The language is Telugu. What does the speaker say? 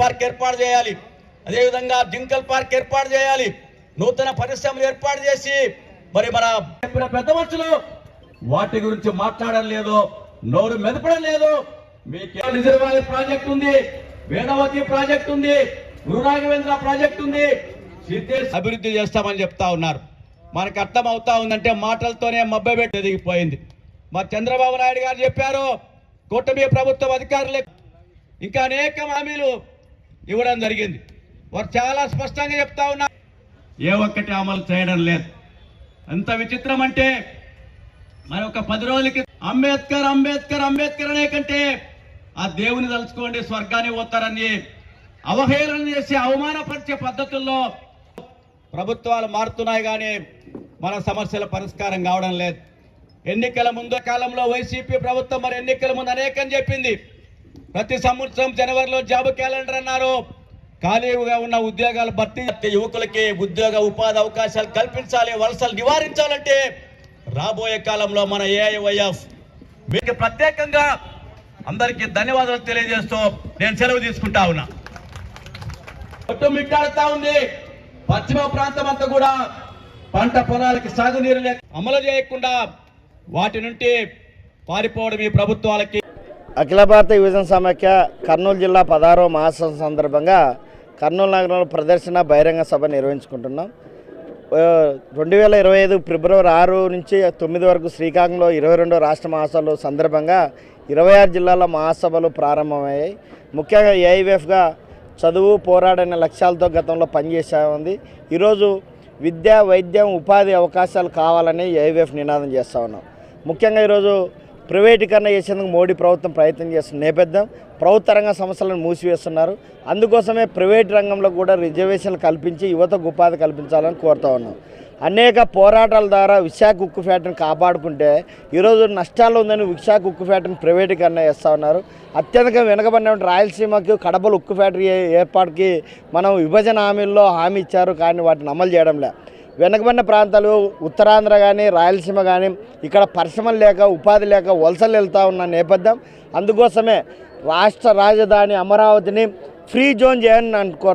పార్క్ ఏర్పాటు చేయాలి. అదేవిధంగా జింకల్ పార్క్ ఏర్పాటు చేయాలి. నూతన పరిశ్రమలు ఏర్పాటు చేసి మరి మన పెద్ద మనుషులు వాటి గురించి మాట్లాడడం లేదు నోరు మెదపడం లేదు. మీకు రిజర్వాయర్ ప్రాజెక్ట్ ఉంది వేదవతి ప్రాజెక్ట్ ఉంది గురురాఘవేంద్ర ప్రాజెక్ట్ ఉంది అభివృద్ధి చేస్తామని చెప్తా ఉన్నారు. మనకు అర్థం అవుతా ఉందంటే మాటలతోనే మబ్బెబెట్టి ఎదిగిపోయింది. మా చంద్రబాబు నాయుడు గారు చెప్పారు కూటమి ప్రభుత్వం అధికారులే. ఇంకా అనేక హామీలు ఇవ్వడం జరిగింది. వారు చాలా స్పష్టంగా చెప్తా ఉన్నారు. ఏ ఒక్కటి అమలు చేయడం లేదు. ఎంత విచిత్రం అంటే మరి ఒక పది రోజులకి అంబేద్కర్ అంబేద్కర్ అంబేద్కర్ అనే కంటే ఆ దేవుని తలుచుకోండి స్వర్గాన్ని పోతారని అవహేళన చేసి అవమానపరిచే పద్ధతుల్లో ప్రభుత్వాలు మారుతున్నాయి కానీ మన సమస్యల పరిష్కారం కావడం లేదు. ఎన్నికల ముందు కాలంలో వైసీపీ ప్రభుత్వం మరి ఎన్నికల ముందు అనేకం చెప్పింది. ప్రతి సంవత్సరం జనవరిలో జాబ్ క్యాలెండర్ అన్నారు. ఖాళీగా ఉన్న ఉద్యోగాలు భర్తీ యువకులకి ఉద్యోగ ఉపాధి అవకాశాలు కల్పించాలి వలసలు నివారించాలంటే రాబోయే కాలంలో మన ఏఐవైఎఫ్ మీకు ప్రత్యేకంగా అందరికీ ధన్యవాదాలు తెలియజేస్తూ నేను సెలవు తీసుకుంటా ఉన్నా. మిట్టాడుతా ఉంది. పశ్చిమ ప్రాంతం అంతా కూడా పంట పొలాలకి సాగునీరు లేక అమలు చేయకుండా వాటి నుండి పారిపోవడం ఈ ప్రభుత్వాలకి అఖిల భారత యువజన సమాఖ్య కర్నూలు జిల్లా పదహారవ మహాసభ సందర్భంగా కర్నూలు నగరంలో ప్రదర్శన బహిరంగ సభ నిర్వహించుకుంటున్నాం. రెండు వేల ఇరవై ఐదు ఫిబ్రవరి ఆరు నుంచి తొమ్మిది వరకు శ్రీకాకుళంలో ఇరవై రెండో రాష్ట్ర మహాసభలు సందర్భంగా ఇరవై ఆరు జిల్లాల మహాసభలు ప్రారంభమయ్యాయి. ముఖ్యంగా ఏఐఎఫ్గా చదువు పోరాడనే లక్ష్యాలతో గతంలో పనిచేసే ఉంది ఈరోజు విద్య వైద్యం ఉపాధి అవకాశాలు కావాలని ఏఐఎఫ్ నినాదం చేస్తూ ఉన్నాం. ముఖ్యంగా ఈరోజు ప్రైవేటీకరణ చేసేందుకు మోడీ ప్రభుత్వం ప్రయత్నం చేస్తున్న నేపథ్యం ప్రభుత్వ రంగ సంస్థలను మూసివేస్తున్నారు. అందుకోసమే ప్రైవేట్ రంగంలో కూడా రిజర్వేషన్లు కల్పించి యువతకు ఉపాధి కల్పించాలని కోరుతా ఉన్నాం. అనేక పోరాటాల ద్వారా విశాఖ ఉక్కు ఫ్యాక్టరీని కాపాడుకుంటే ఈరోజు నష్టాలు ఉందని విశాఖ ఉక్కు ఫ్యాక్టరీని ప్రైవేటీకరణ చేస్తూ ఉన్నారు. అత్యధిక వెనుకబడిన రాయలసీమకు కడపలు ఉక్కు ఫ్యాక్టరీ ఏర్పాటుకి మనం విభజన హామీల్లో హామీ ఇచ్చారు కానీ వాటిని అమలు చేయడం లేదు వెనకబడిన ప్రాంతాలు ఉత్తరాంధ్ర కానీ రాయలసీమ కానీ ఇక్కడ పరిశ్రమలు లేక ఉపాధి లేక వలసలు వెళ్తూ ఉన్న నేపథ్యం. అందుకోసమే రాష్ట్ర రాజధాని అమరావతిని ఫ్రీ జోన్ చేయాలని అనుకో